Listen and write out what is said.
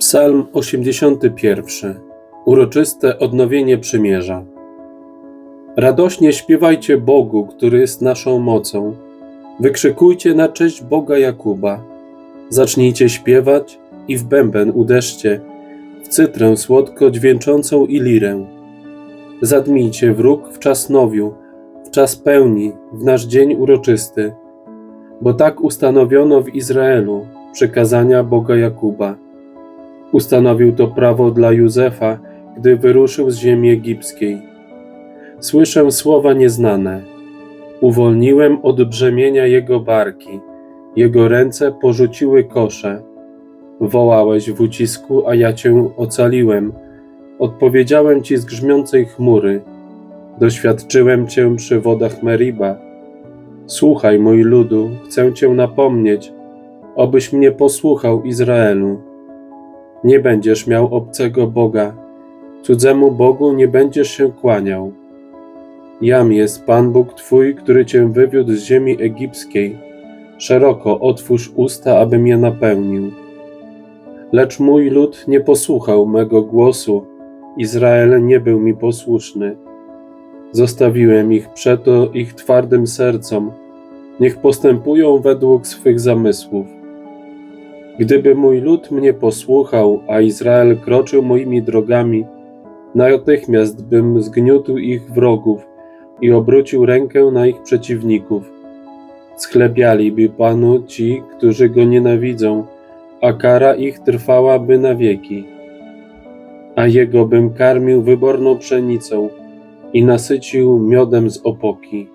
Psalm 81. Uroczyste odnowienie przymierza. Radośnie śpiewajcie Bogu, który jest naszą mocą. Wykrzykujcie na cześć Boga Jakuba. Zacznijcie śpiewać i w bęben uderzcie, w cytrę słodko dźwięczącą i lirę. Zadmijcie wróg w czas nowiu, w czas pełni, w nasz dzień uroczysty, bo tak ustanowiono w Izraelu przykazania Boga Jakuba. Ustanowił to prawo dla Józefa, gdy wyruszył z ziemi egipskiej. Słyszę słowa nieznane. Uwolniłem od brzemienia jego barki, jego ręce porzuciły kosze. Wołałeś w ucisku, a ja cię ocaliłem. Odpowiedziałem ci z grzmiącej chmury. Doświadczyłem cię przy wodach Meriba. Słuchaj, mój ludu, chcę cię napomnieć, obyś mnie posłuchał, Izraelu. Nie będziesz miał obcego Boga, cudzemu Bogu nie będziesz się kłaniał. Jam jest Pan Bóg Twój, który Cię wywiódł z ziemi egipskiej. Szeroko otwórz usta, aby mnie napełnił. Lecz mój lud nie posłuchał mego głosu, Izrael nie był mi posłuszny. Zostawiłem ich przeto ich twardym sercom, niech postępują według swych zamysłów. Gdyby mój lud mnie posłuchał, a Izrael kroczył moimi drogami, natychmiast bym zgniótł ich wrogów i obrócił rękę na ich przeciwników. Schlebialiby Panu ci, którzy go nienawidzą, a kara ich trwałaby na wieki. A jego bym karmił wyborną pszenicą i nasycił miodem z opoki.